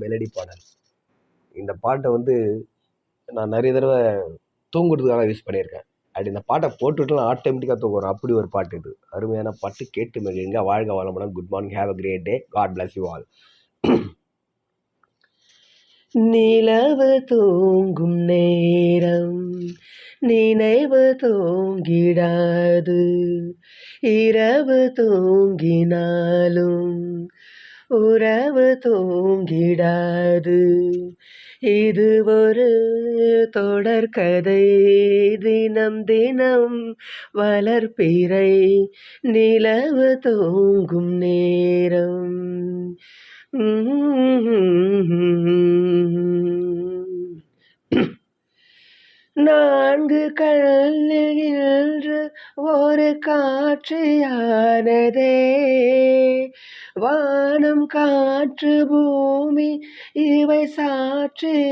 Melody பாடல். இந்த பாட்டை வந்து நான் நிறைய தடவை தூங்குறதுக்காக யூஸ் பண்ணியிருக்கேன். அப்படி இந்த பாட்டை போட்டுவிட்டுலாம் ஆட்டோமேட்டிக்காக தூங்குறோம். அப்படி ஒரு பாட்டு இது. அருமையான பாட்டு. கேட்டு மகிழுங்க. வாழ்க வளமுடன். Good morning have a great day God bless you all நிலவு தூங்கும் நேரம் நினைவு தூங்கிடாது. இரவு தூங்கினாலும் உறவு தூங்கிடாது. இது ஒரு தொடர்கதை தினம் தினம் வளர்ப்பிறை நிலவு தூங்கும் நேரம். நான்கு கல்லில் ஒரு காட்சியானதே. வானம் காற்று பூமி இவை சாட்சியானதே.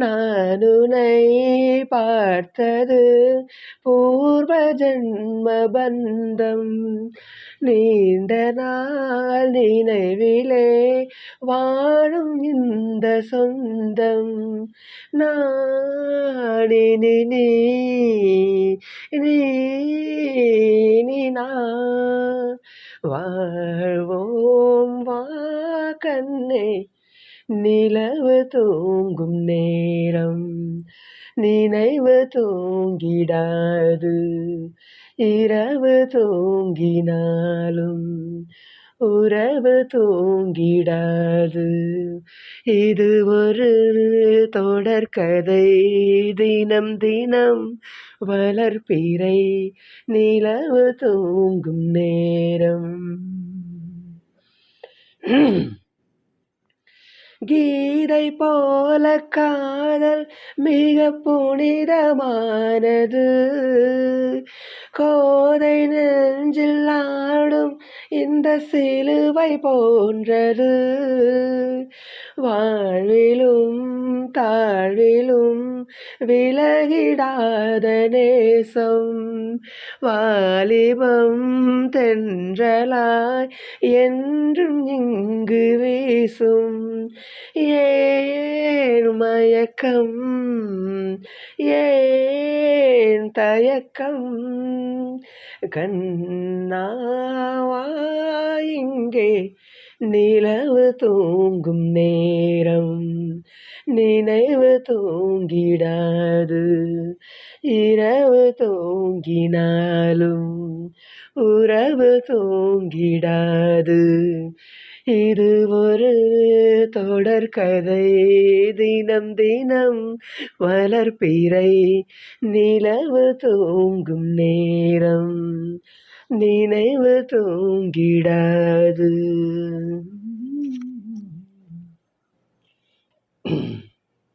நானுனை பார்த்தது பூர்வ ஜன்ம பந்தம். நீண்ட நாள் நினைவிலே வாழும் இந்த சொந்தம். நாடினி நீ நீ நீ நான் வாழ்வோம் வா கண்ணே. நிலவு தூங்கும் நேரம் நினைவு தூங்கிடாது. இரவு தூங்கினாலும் உறவு தூங்கிடாது. இது ஒரு தொடர்கதை தினம் தினம் வளர்ப்பிறை நிலவு தூங்கும் நேரம். கீதை போல காதல் மிக புனிதமானது. கோதை நெஞ்சில் ஆடும் இந்த சிலுவை போன்றது. வாழ்விலும் தாழ்விலும் விலகிடாத நேசம் வாலிபம் தென்றலாய் என்றும் இங்கு வீசும். ஏன் மயக்கம்? ஏன் தயக்கம்? கண்ணாவா இங்கே நிலவு தூங்கும் நேரம் நினைவு தூங்கிடாது. இரவு தூங்கினாலும் உறவு தூங்கிடாது. இது ஒரு தொடர் கதை தினம் தினம் வளர்ப்பிறை நிலவு தூங்கும் நேரம் நினைவு தூங்கிடாது.